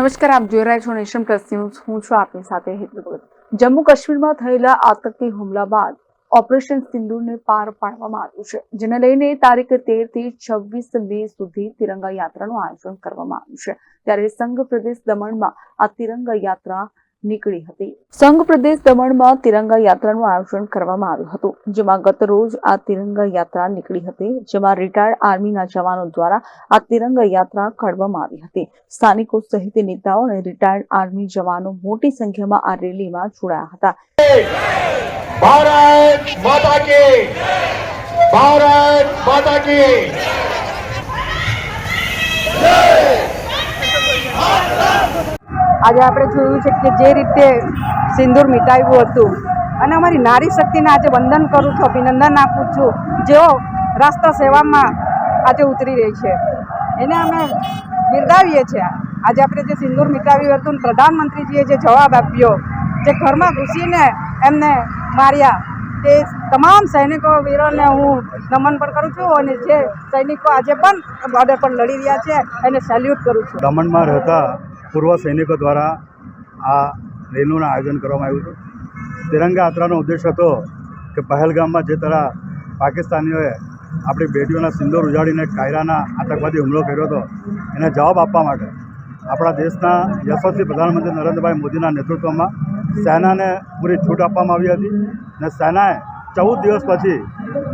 નમસ્કાર, આપ જોઈ રહ્યા છો નેશન પ્લસ ન્યૂઝ. હું છું આપની સાથે હેતુ ભગત જમ્મુ કાશ્મીરમાં થયેલા આતંકી હુમલા બાદ ઓપરેશન સિંદૂરને પાર પાડવામાં આવ્યું છે, જેને લઈને તારીખ તેરથી છવ્વીસ મે સુધી તિરંગા યાત્રાનું આયોજન કરવામાં આવ્યું છે. ત્યારે સંઘ પ્રદેશ દમણમાં આ તિરંગા યાત્રા નીકળી હતી. સંઘ પ્રદેશ દમણમાં તિરંગા યાત્રાનું આયોજન કરવામાં આવ્યું હતું, જેમાં ગત રોજ આ તિરંગા યાત્રા નીકળી હતી, જેમાં રિટાયર્ડ આર્મીના જવાનો દ્વારા આ તિરંગા યાત્રા કાઢવામાં આવી હતી. સ્થાનિકો સહિત નેતાઓ અને રિટાયર્ડ આર્મી જવાનો મોટી સંખ્યામાં આ રેલીમાં જોડાયા હતા. ભારત માતા કે, ભારત માતા કે. આજે આપણે જોયું છે કે જે રીતે સિંદૂર મિટાવ્યું હતું. અને અમારી નારી શક્તિને આજે વંદન કરું છું, અભિનંદન આપું છું. જેઓ રાષ્ટ્ર સેવામાં આજે ઉતરી રહી છે. એને અમે બિરદાવીએ છીએ. આજે આપણે જે સિંદૂર મિટાવ્યું હતું પ્રધાનમંત્રીજીએ જે જવાબ આપ્યો, જે ઘરમાં ઘૂસીને એમને માર્યા, તે તમામ સૈનિકો, વીરોને હું નમન પણ કરું છું અને જે સૈનિકો આજે પણ બોર્ડર પર લડી રહ્યા છે, એને સેલ્યુટ કરું છું. દમણમાં રહેતા પૂર્વ સૈનિકો દ્વારા આ રેલીનું આયોજન કરવામાં આવ્યું હતું. તિરંગા યાત્રાનો ઉદ્દેશ હતો કે પહેલગામમાં જે તરહ પાકિસ્તાનીઓએ આપણી બેટીઓના સિંદૂર ઉજાડીને કાયરાના આતંકવાદી હુમલો કર્યો હતો, એને જવાબ આપવા માટે આપણા દેશના યશસ્વી પ્રધાનમંત્રી નરેન્દ્રભાઈ મોદીના નેતૃત્વમાં સેનાને પૂરી છૂટ આપવામાં આવી હતી અને સેનાએ ચૌદ દિવસ પછી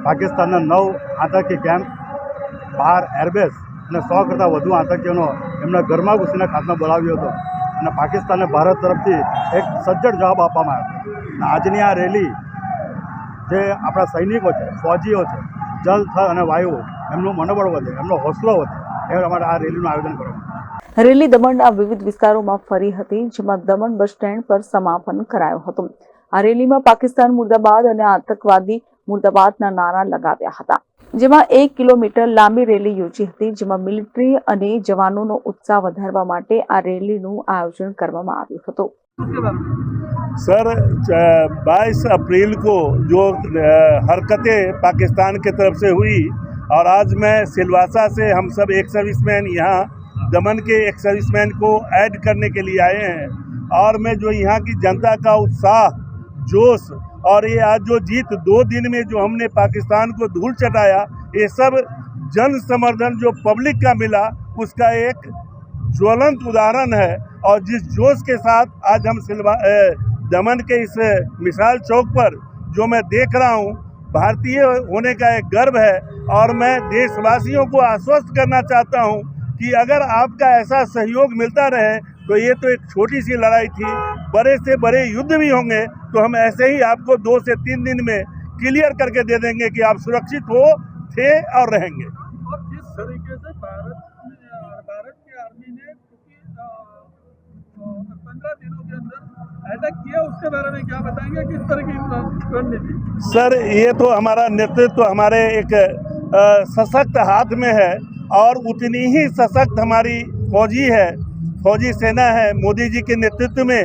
પાકિસ્તાનના નવ આતંકી કેમ્પ, બાર એરબેઝ અને સો કરતાં વધુ આતંકીઓનો એમના ઘરમાં ઘૂસીને ખાતનો બોલાવ્યો હતો અને પાકિસ્તાનને ભારત તરફથી એક સજ્જડ જવાબ આપવામાં આવ્યો અને આજની આ રેલી જે આપણા સૈનિકો છે, ફૌજીઓ છે, જલ, થલ અને વાયુ એમનું મનોબળ વધે, એમનો હોસલો વધે, એ અમારે આ રેલીનું આયોજન કરવામાં રેલી દમણના વિવિધ વિસ્તારોમાં ફરી હતી, જેમાં દમણ બસ સ્ટેન્ડ પર સમાપન કરાયું હતું. આ રેલીમાં પાકિસ્તાન મુર્દાબાદ અને આતંકવાદી મુર્દાબાદના નારા લગાવ્યા હતા. જેમાં એક કિલોમીટર લાંબી રેલી યોજી હતી જેમાં મિલિટરી અને જવાનોનો ઉત્સાહ વધારવા માટે આ રેલીનું આયોજન કરવામાં આવ્યું હતું सर बाईस अप्रैल को जो अ, हरकतें पाकिस्तान की तरफ से हुई और आज मैं सिलवासा से हम सब एक सर्विसमैन यहाँ दमन के एक सर्विसमैन को ऐड करने के लिए आए हैं और मैं जो यहाँ की जनता का उत्साह जोश और ये आज जो जीत दो दिन में जो हमने पाकिस्तान को धूल चटाया, ये सब जन समर्थन जो पब्लिक का मिला, उसका एक ज्वलंत उदाहरण है। और जिस जोश के साथ आज हम सिलवा दमन के इस मिसाल चौक पर, जो मैं देख रहा हूँ, भारतीय होने का एक गर्व है। और मैं देशवासियों को आश्वस्त करना चाहता हूँ कि अगर आपका ऐसा सहयोग मिलता रहे तो ये तो एक छोटी सी लड़ाई थी। बड़े से बड़े युद्ध भी होंगे तो हम ऐसे ही आपको दो से तीन दिन में क्लियर करके दे देंगे कि आप सुरक्षित हो थे और रहेंगे। और जिस तरीके से भारत भारत की आर्मी ने पंद्रह दिनों के अंदर किया उसके बारे में क्या बताएँगे? किस तरह की रणनीति सर ये तो हमारा नेतृत्व तो हमारे एक सशक्त हाथ में है और उतनी ही सशक्त हमारी फौजी है फौजी सेना है मोदी जी के नेतृत्व में।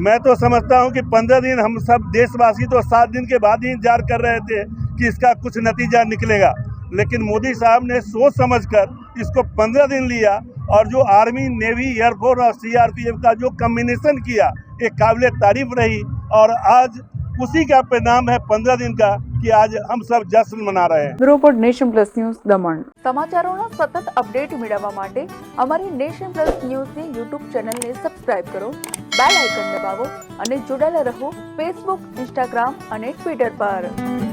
मैं तो समझता हूँ कि पंद्रह दिन हम सब देशवासी तो सात दिन के बाद ही इंतज़ार कर रहे थे कि इसका कुछ नतीजा निकलेगा। लेकिन मोदी साहब ने सोच समझकर इसको पंद्रह दिन लिया और जो आर्मी, नेवी, एयरफोर्स और सीआरपीएफ का जो कम्बिनेशन किया, एक काबिल तारीफ़ रही और आज उसी का परिणाम है पंद्रह दिन का कि आज हम सब जश्न मना रहे हैं bureau report nation plus news Daman સમાચારોના સતત અપડેટ મેળવવા માટે અમારી નેશન પ્લસ ન્યૂઝની યુટ્યુબ ચેનલને સબસ્ક્રાઇબ કરો બેલ આઇકન દબાવો અને જોડાયેલા રહો ફેસબુક ઇન્સ્ટાગ્રામ અને ટ્વિટર પર